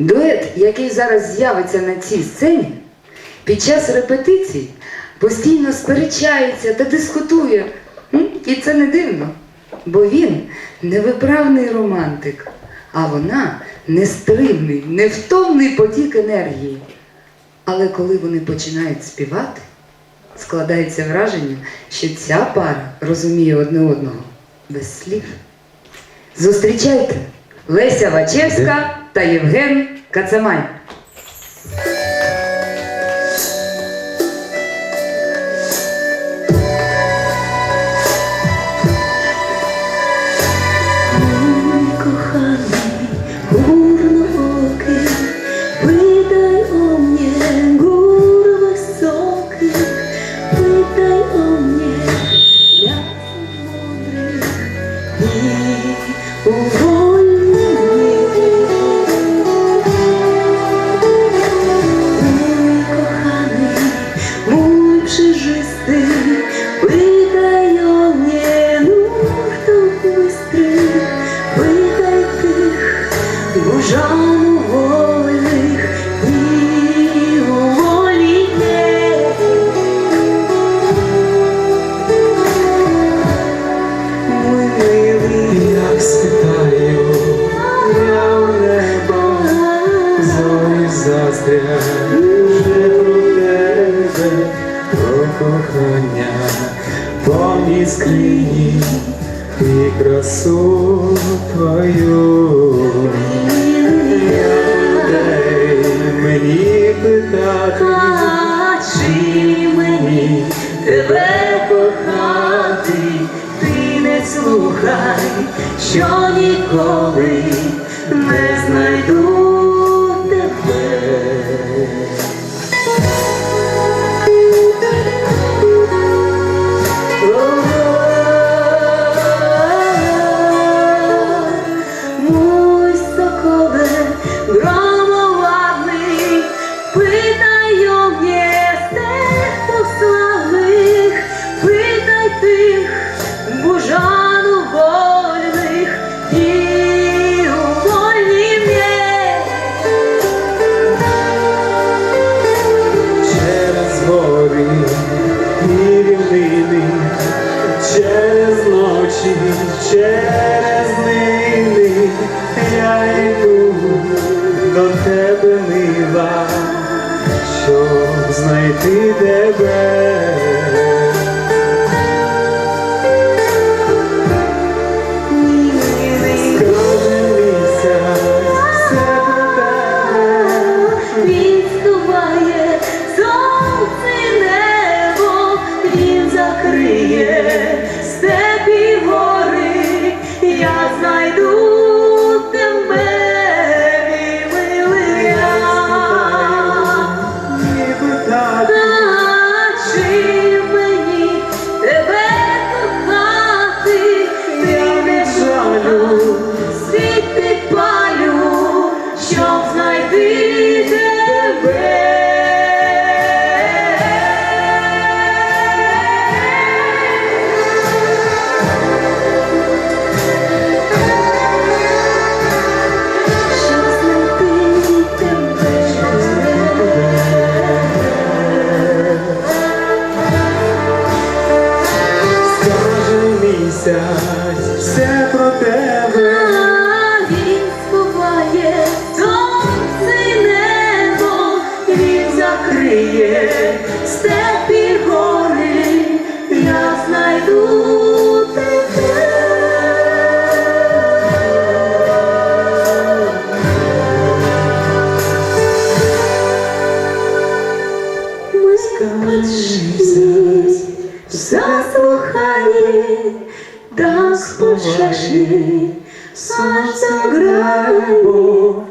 Дует, який зараз з'явиться на цій сцені, під час репетицій постійно сперечається та дискутує. І це не дивно, бо він невиправний романтик, а вона нестримний, невтомний потік енергії. Але коли вони починають співати, складається враження, що ця пара розуміє одне одного без слів. Зустрічайте Леся Вачевська та Євген Кацамань. Кохання, помні скрині і красу твою. Мені питати, чи мені тебе кохати, ти не слухай, що ніколи не знайду ночі, через днини я йду до тебе мила, щоб знайти тебе. Місяць все про тебе. Він сховає сонце небо, він закриє степі гори, я знайду тебе. Ми Місяць заслухає, да сонце грає, Бог не закриє.